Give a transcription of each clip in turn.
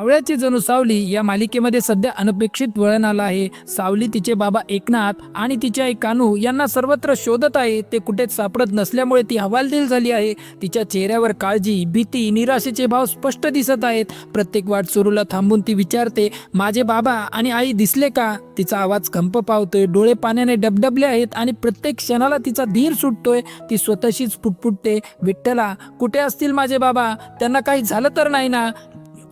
आवळ्याची जणू सावली या मालिकेमध्ये सध्या अनपेक्षित वळण आलं आहे. सावली तिचे बाबा एकनाथ आणि तिची आई कानू यांना सर्वत्र शोधत आहे. ते कुठेच सापडत नसल्यामुळे ती हवालदिल झाली आहे. तिच्या चेहऱ्यावर काळजी भीती निराशेचे भाव स्पष्ट दिसत आहेत. प्रत्येक वाट सुरूला थांबून ती विचारते माझे बाबा आणि आई दिसले का? तिचा आवाज खंप पावतोय. डोळे पाण्याने डबडबले आहेत आणि प्रत्येक क्षणाला तिचा धीर सुटतोय. ती स्वतःशीच फुटफुटते विठ्ठला कुठे असतील माझे बाबा? त्यांना काही झालं तर नाही ना?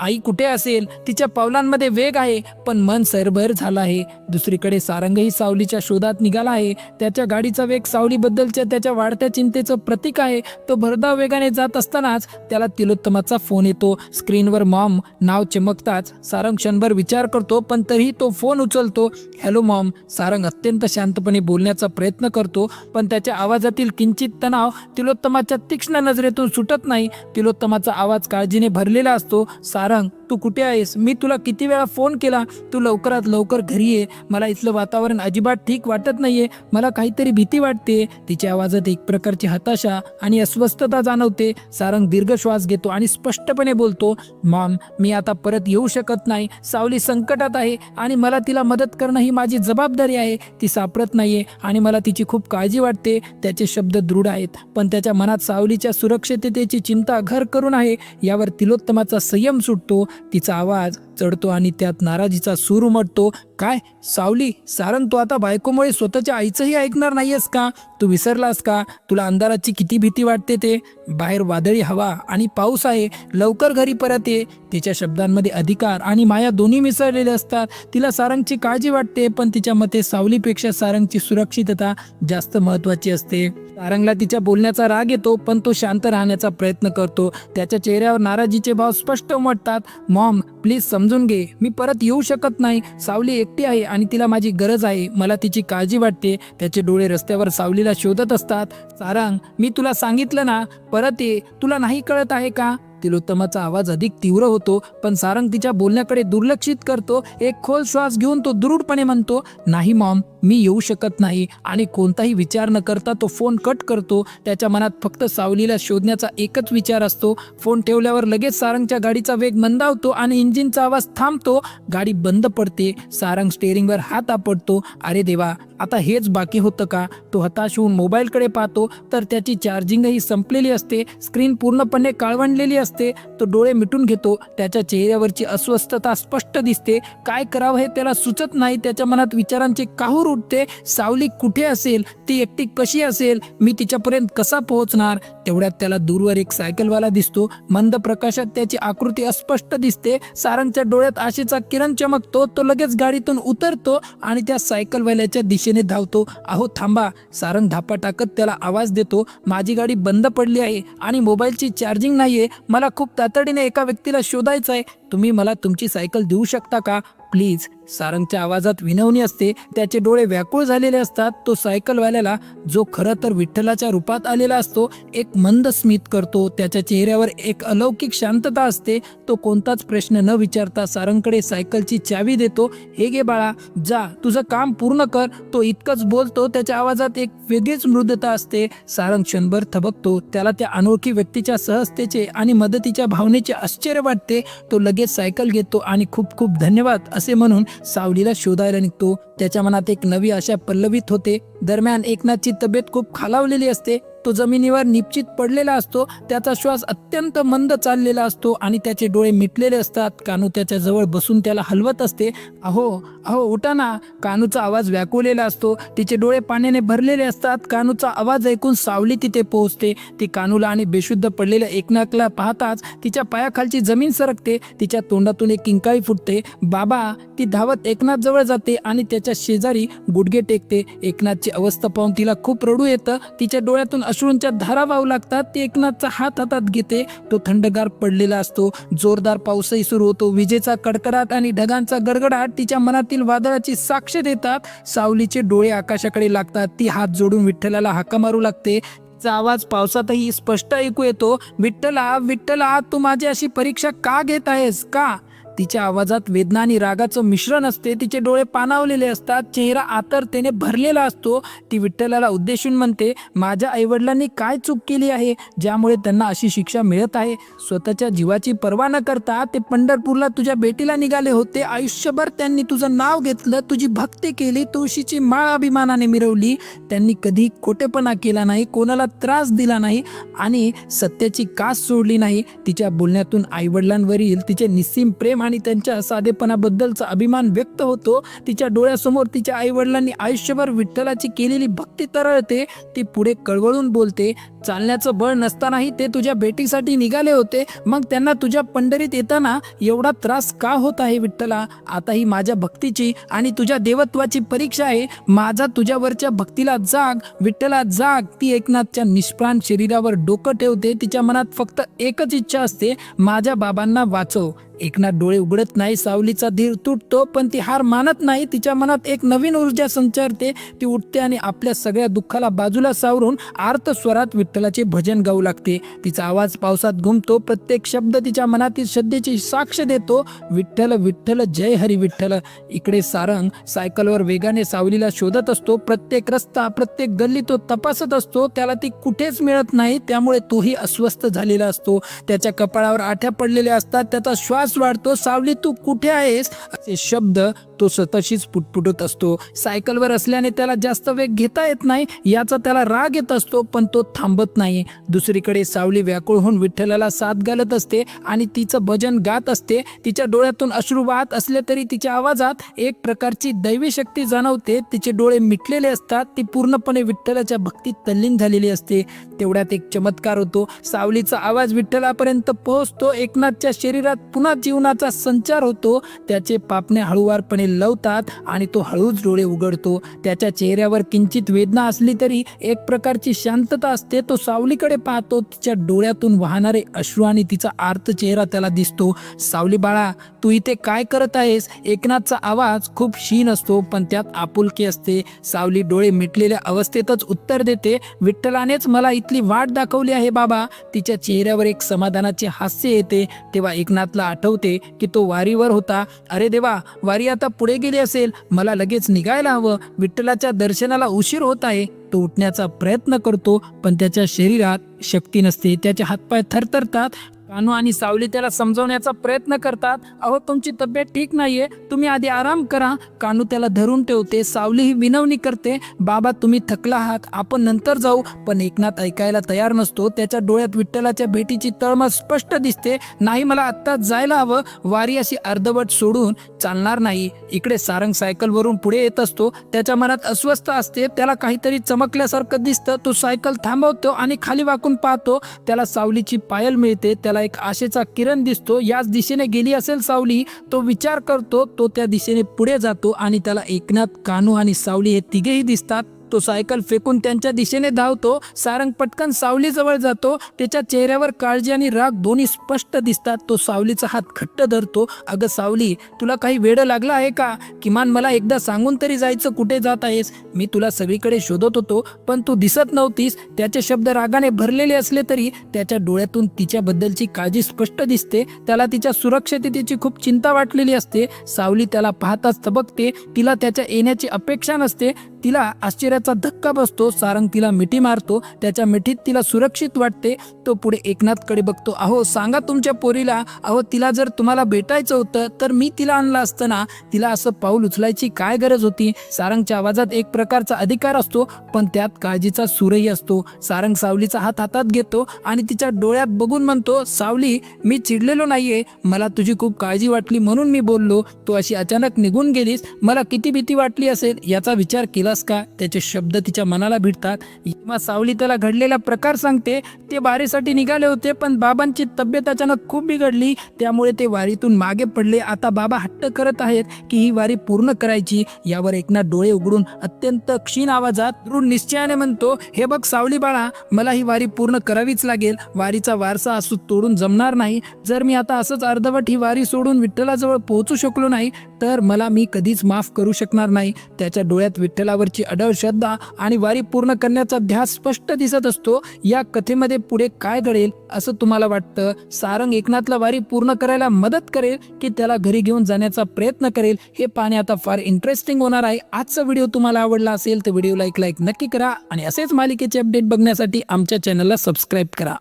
आई कुठे असेल तिच्या पावलांमध्ये वेग आहे पण मन सरभर झालं आहे. दुसरीकडे सारंगही सावलीच्या शोधात निघाला आहे. त्याच्या गाडीचा वेग सावलीबद्दलच्या त्याच्या वाढत्या चिंतेचं प्रतीक आहे. तो भरधाव वेगाने जात असतानाच त्याला तिलोत्तमाचा फोन येतो. स्क्रीनवर मॉम नाव चमकताच सारंग क्षणभर विचार करतो पण तरीही तो फोन उचलतो. हॅलो मॉम सारंग अत्यंत शांतपणे बोलण्याचा प्रयत्न करतो पण त्याच्या आवाजातील किंचित तणाव तिलोत्तमाच्या तीक्ष्ण नजरेतून सुटत नाही. तिलोत्तमाचा आवाज काळजीने भरलेला असतो. सारंग तू कुठे आहेस? मी तुला किती वेळा फोन केला? तू लवकरात लवकर घरी ये. मला इथलं वातावरण अजिबात ठीक वाटत नाहीये. मला काहीतरी भीती वाटते. तिच्या आवाजात एक प्रकारची हताशा आणि अस्वस्थता जाणवते. सारंग दीर्घ श्वास घेतो आणि स्पष्टपणे बोलतो मॉम मी आता परत येऊ शकत नाही. सावली संकटात आहे आणि मला तिला मदत करणं ही माझी जबाबदारी आहे. ती सापडत नाहीये आणि मला तिची खूप काळजी वाटते. त्याचे शब्द दृढ आहेत. पण त्याच्या मनात सावलीच्या सुरक्षिततेची चिंता घर करून आहे. यावर तिलोत्तमाचा संयम सुटतो तिचा आवाज चढतो आणि त्यात नाराजीचा सूर उमटतो. काय? सावली सारंग तू आता बायकोमुळे स्वतःच्या आईचंही ऐकणार नाहीयेस का? तू विसरलास का? तुला अंधाराची किती भीती वाटते ते? बाहेर वादळी हवा आणि पाऊस आहे. लवकर घरी परत ये. तिच्या शब्दांमध्ये अधिकार आणि माया दोन्ही मिसळलेले असतात. तिला सारंगची काळजी वाटते पण तिच्या मते सावलीपेक्षा सारंगची सुरक्षितता जास्त महत्वाची असते. सारंगला तिच्या बोलण्याचा राग येतो पण तो शांत राहण्याचा प्रयत्न करतो. त्याच्या चेहऱ्यावर नाराजीचे भाव स्पष्ट उमटतात. मॉम प्लीज समजून घे. मी परत येऊ शकत नाही. सावली एकटी आहे आणि तिला माझी गरज आहे. मला तिची काळजी वाटते. त्याचे डोळे रस्त्यावर सावलीला शोधत असतात. सारंग मी तुला सांगितलं ना परत ये. तुला नाही कळत आहे का? तिलोत्तमाचा आवाज अधिक तीव्र होतो पण सारंग तिच्या बोलण्याकडे दुर्लक्षित करतो. एक खोल श्वास घेऊन तो दृढपणे म्हणतो नाही मॉम मी येऊ शकत नाही आणि कोणताही विचार न करता तो फोन कट करतो. त्याच्या मनात फक्त सावलीला शोधण्याचा एकच विचार असतो. फोन ठेवल्यावर लगेच सारंगच्या गाडीचा वेग मंदावतो आणि इंजिनचा आवाज थांबतो. गाडी बंद पडते. सारंग स्टेअरिंगवर हात आपडतो अरे देवा आता हेच बाकी होतं का? तो हताश होऊन मोबाईलकडे पाहतो. तर त्याची चार्जिंगही संपलेली असते. स्क्रीन पूर्णपणे काळवंडलेली असते. तो डोळे मिटून घेतो. त्याच्या चेहऱ्यावरची अस्वस्थता स्पष्ट दिसते. काय करावं हे त्याला सुचत नाही. त्याच्या मनात विचारांचे काहूर उठते सावली कुठे असेल ती एकटी कशी असेल मी तिच्यापर्यंत कसा पोहोचणार? तेवढ्यात त्याला दूरवर एक सायकलवाला दिसतो. मंद प्रकाशात त्याची आकृती अस्पष्ट दिसते. सारंगच्या डोळ्यात आशेचा किरण चमकतो. तो लगेच गाडीतून उतरतो आणि त्या सायकलवाल्याच्या दिशेने धावतो. अहो थांबा. सारंग धापा टाकत त्याला आवाज देतो. माझी गाडी बंद पडली आहे आणि मोबाईलची चार्जिंग नाहीये. मला खूप तातडीने एका व्यक्तीला शोधायचं आहे तुम्ही मला तुमची सायकल देऊ शकता का? प्लीज सारंगच्या आवाजात विनवणी असते त्याचे डोळे व्याकुळ झालेले असतात तो सायकलवाल्याला जो खरं तर विठ्ठलाच्या रूपात आलेला असतो एक मंद स्मित करतो त्याच्या चेहऱ्यावर एक अलौकिक शांतता असते तो कोणताच प्रश्न न विचारता सारंगकडे सायकलची चावी देतो हे गे बाळा जा तुझं काम पूर्ण कर. तो इतकंच बोलतो त्याच्या आवाजात एक वेगळीच मृदता असते सारंग क्षणभर थबकतो त्याला त्या अनोळखी व्यक्तीच्या सहजतेचे आणि मदतीच्या भावनेचे आश्चर्य वाटते तो लगेच सायकल घेतो आणि खूप खूप धन्यवाद असे म्हणून सावलीला शोधायला निघतो. त्याच्या मनात एक नवी आशा पल्लवित होते. दरम्यान एकनाथची तब्येत खूप खालावलेली असते. तो जमिनीवर निश्चित पडलेला असतो. त्याचा श्वास अत्यंत मंद चाललेला असतो आणि त्याचे डोळे मिटलेले असतात. कानू त्याच्याजवळ बसून त्याला हलवत असते. अहो अहो उठा ना. कानूचा आवाज व्याकुलेला असतो. तिचे डोळे पाण्याने भरलेले असतात. कानूचा आवाज ऐकून सावली तिथे पोहोचते. ती कानूला आणि बेशुद्ध पडलेल्या एकनाथला पाहताच तिच्या पायाखालची जमीन सरकते. तिच्या तोंडातून एक किंकाळी फुटते. बाबा ती धावत एकनाथ जवळ जाते आणि त्याच्या शेजारी गुडघे टेकते. एकनाथची अवस्था पाहून तिला खूप रडू येतं. तिच्या डोळ्यातून अश्रूंच्या धारा वाहू लागतात. ती एकनाथचा हात हातात घेते. तो थंडगार पडलेला असतो. जोरदार पाऊसही सुरू होतो. विजेचा कडकडाट आणि ढगांचा गडगडाट तिच्या मनातील वादळाची साक्ष देतात. सावलीचे डोळे आकाशाकडे लागतात. ती हात जोडून विठ्ठलाला हाका मारू लागते. तिचा आवाज पावसातही स्पष्ट ऐकू येतो. विठ्ठला विठ्ठला तू माझी अशी परीक्षा का घेत आहेस? का? तिच्या आवाजात वेदना आणि रागाचं मिश्रण असते. तिचे डोळे पानावलेले असतात. चेहरा आतरतेने भरलेला असतो. ती विठ्ठलाला उद्देशून म्हणते माझ्या आईवडिलांनी काय चूक केली आहे? ज्यामुळे त्यांना अशी शिक्षा मिळत आहे. स्वतःच्या जीवाची पर्वा न करता ते पंढरपूरला तुझ्या भेटीला निघाले होते. आयुष्यभर त्यांनी तुझं नाव घेतलं. तुझी भक्ती केली. तुळशीची माळ अभिमानाने मिरवली. त्यांनी कधी खोटेपणा केला नाही. कोणाला त्रास दिला नाही. आणि सत्याची कास सोडली नाही. तिच्या बोलण्यातून आईवडिलांवरील तिचे निस्सीम प्रेम आणि त्यांच्या साधेपणाबद्दलचा अभिमान व्यक्त होतो. तिच्या डोळ्यासमोर तिच्या आईवडिलांनी आयुष्यभर विठ्ठलाची केलेली भक्ती तरळते. ती पुढे कळवळून बोलते चालण्याचं बळ नसतानाही ते तुझ्या भेटीसाठी निघाले होते. मग त्यांना तुझ्या पंढरीत येताना एवढा त्रास का होत आहे विठ्ठला? आता ही माझ्या भक्तीची आणि तुझ्या देवत्वाची परीक्षा आहे. माझा तुझ्यावरच्या भक्तीला जाग विठ्ठला जाग. ती एकनाथच्या निष्प्राण शरीरावर डोकं ठेवते. तिच्या मनात फक्त एकच इच्छा असते माझ्या बाबांना वाचव. एकनाथ डोळे उघडत नाही सावलीचा धीर तुटतो पण ती हार मानत नाही. तिच्या मनात एक नवीन ऊर्जा संचारते. ती उठते आणि आपल्या सगळ्या दुःखाला बाजूला सावरून आर्त स्वरात विठ्ठलाचे भजन गाऊ लागते. तिचा आवाज पावसात घुमतो प्रत्येक शब्द तिच्या मनातील श्रद्धेची साक्ष देतो. विठ्ठल विठ्ठल जय हरी विठ्ठल. इकडे सारंग सायकलवर वेगाने सावलीला शोधत असतो. प्रत्येक रस्ता प्रत्येक गल्ली तो तपासत असतो. त्याला ती कुठेच मिळत नाही. त्यामुळे तोही अस्वस्थ झालेला असतो. त्याच्या कपाळावर आठ्या पडलेल्या असतात. त्याचा श्वास वाढतो. सावली तू कुठे आहेस? असे शब्द तो स्वतःशीच पुटपुटत असतो. सायकलवर असल्याने त्याला जास्त वेग घेता येत नाही याचा त्याला राग येत असतो पण तो थांबत नाही. दुसरीकडे सावली व्याकुळ होऊन विठ्ठलाला साथ घालत असते आणि तिचं भजन गात असते. तिच्या डोळ्यातून अश्रू वाहत असले तरी तिच्या आवाजात एक प्रकारची दैवी शक्ती जाणवते. तिचे डोळे मिटलेले असतात. ती पूर्णपणे विठ्ठलाच्या भक्तीत तल्लीन झालेली असते. तेवढ्यात एक चमत्कार होतो. सावलीचा आवाज विठ्ठलापर्यंत पोहोचतो. एकनाथच्या शरीरात पुन्हा जीवनाचा संचार होतो त्याचे पापणे हळूवारपणे लवतात आणि तो हळूच डोळे उघडतो. त्याच्या चेहऱ्यावर किंचित वेदना असली तरी एक प्रकारची शांतता असते तो सावलीकडे पाहतो. तिच्या डोळ्यातून वाहणारे अश्रू आणि तिचा आर्त चेहरा त्याला दिसतो. सावली बाळा तू इथे काय करत आहेस? एकनाथचा आवाज खूप क्षीण असतो पण त्यात आपुलकी असते. सावली डोळे मिटलेल्या अवस्थेतच उत्तर देते विठ्ठलानेच मला इथली वाट दाखवली आहे बाबा. तिच्या चेहऱ्यावर एक समाधानाचे हास्य येते. तेव्हा एकनाथला आठवते की तो वारीवर होता. अरे देवा वारी आता पुढे गेली असेल. मला लगेच निघायला हवं. विठ्ठलाच्या दर्शनाला उशीर होत आहे. तो उठण्याचा प्रयत्न करतो पण त्याच्या शरीरात शक्ती नसते. त्याचे हातपाय थरथरतात. कानू आणि सावली त्याला समजवण्याचा प्रयत्न करतात. अहो तुमची तब्येत ठीक नाहीये. तुम्ही आधी आराम करा. कानू त्याला धरून ठेवते. सावली ही विनवणी करते. बाबा तुम्ही थकला आहात. आपण नंतर जाऊ. पण एकनाथ ऐकायला तयार नसतो. त्याच्या डोळ्यात विठ्ठलाच्या भेटीची तळमळ स्पष्ट दिसते. नाही मला आत्ताच जायला हवं. वारी अशी अर्धवट सोडून चालणार नाही. इकडे सारंग सायकलवरून पुढे येत असतो. त्याच्या मनात अस्वस्थ असते. त्याला काहीतरी चमकल्यासारखं दिसतं. तो सायकल थांबवतो आणि खाली वाकून पाहतो. त्याला सावलीची पायल मिळते. त्याला एक आशेचा किरण दिसतो. याच दिशेने गेली असेल सावली तो विचार करतो तो त्या दिशेने पुढे जातो आणि त्याला एकनाथ कानू आणि सावली हे तिघेही दिसतात. तो सायकल फेकून त्यांच्या दिशेने धावतो सारंग पटकन सावलीजवळ जातो त्याच्या चेहऱ्यावर काळजी आणि राग दोन्ही स्पष्ट दिसतात. तो सावलीचा हात घट्ट धरतो अगं सावली तुला काही वेळ लागला आहे का? किमान मला एकदा सांगून तरी जायचं कुठे जात आहेस? मी तुला सगळीकडे शोधत होतो पण तू दिसत नव्हतीस. त्याचे शब्द रागाने भरलेले असले तरी त्याच्या डोळ्यातून तिच्याबद्दलची काळजी स्पष्ट दिसते. त्याला तिच्या सुरक्षिततेची खूप चिंता वाटलेली असते. सावली त्याला पाहताच तबकते तिला त्याच्या येण्याची अपेक्षा नसते. तिला आश्चर्य आश्चर्याचा धक्का बसतो सारंग तिला मिठी मारतो त्याच्या मिठीत तिला सुरक्षित वाटते. तो पुढे एकनाथकडे बघतो अहो सांगा तुमच्या पोरीला अहो तिला जर तुम्हाला भेटायचं होतं तर मी तिला आणलं असताना तिला असं पाऊल उचलायची काय गरज होती? सारंगच्या आवाजात एक प्रकारचा अधिकार असतो पण त्यात काळजीचा सूरही असतो. सारंग सावलीचा हात हातात घेतो आणि तिच्या डोळ्यात बघून म्हणतो सावली मी चिडलेलो नाहीये. मला तुझी खूप काळजी वाटली म्हणून मी बोललो. तू अशी अचानक निघून गेलीस. मला किती भीती वाटली असेल? याचा विचार केलास का? त्याचे शब्द तिच्या मनाला भिडतात. किंवा सावली त्याला घडलेला प्रकार सांगते. ते वारीसाठी निघाले होते पण बाबांची तब्येत अचानक खूप बिघडली. त्यामुळे ते वारीतून मागे पडले. आता बाबा हट्ट करत आहेत की ही वारी पूर्ण करायची. यावर एकनाथ डोळे उघडून अत्यंत क्षीण आवाजात दृढ निश्चयाने म्हणतो हे बघ सावली बाळा मला ही वारी पूर्ण करावीच लागेल. वारीचा वारसा असू तोडून जमणार नाही. जर मी आता असंच अर्धवट ही वारी सोडून विठ्ठलाजवळ पोहोचू शकलो नाही तर मला मी कधीच माफ करू शकणार नाही. त्याच्या डोळ्यात विठ्ठलावरची अडळ श्रद्धा आणि वारी पूर्ण करण्याचा ध्यास स्पष्ट दिसत असतो. या कथेमध्ये पुढे काय घडेल असं तुम्हाला वाटतं? सारंग एकनाथला वारी पूर्ण करायला मदत करेल की त्याला घरी घेऊन जाण्याचा प्रयत्न करेल? हे पाहणे आता फार इंटरेस्टिंग होणार आहे. आजचा व्हिडिओ तुम्हाला आवडला असेल तर व्हिडिओ लाईक लाईक नक्की करा आणि असेच मालिकेचे अपडेट बघण्यासाठी आमच्या चॅनलला सबस्क्राईब करा.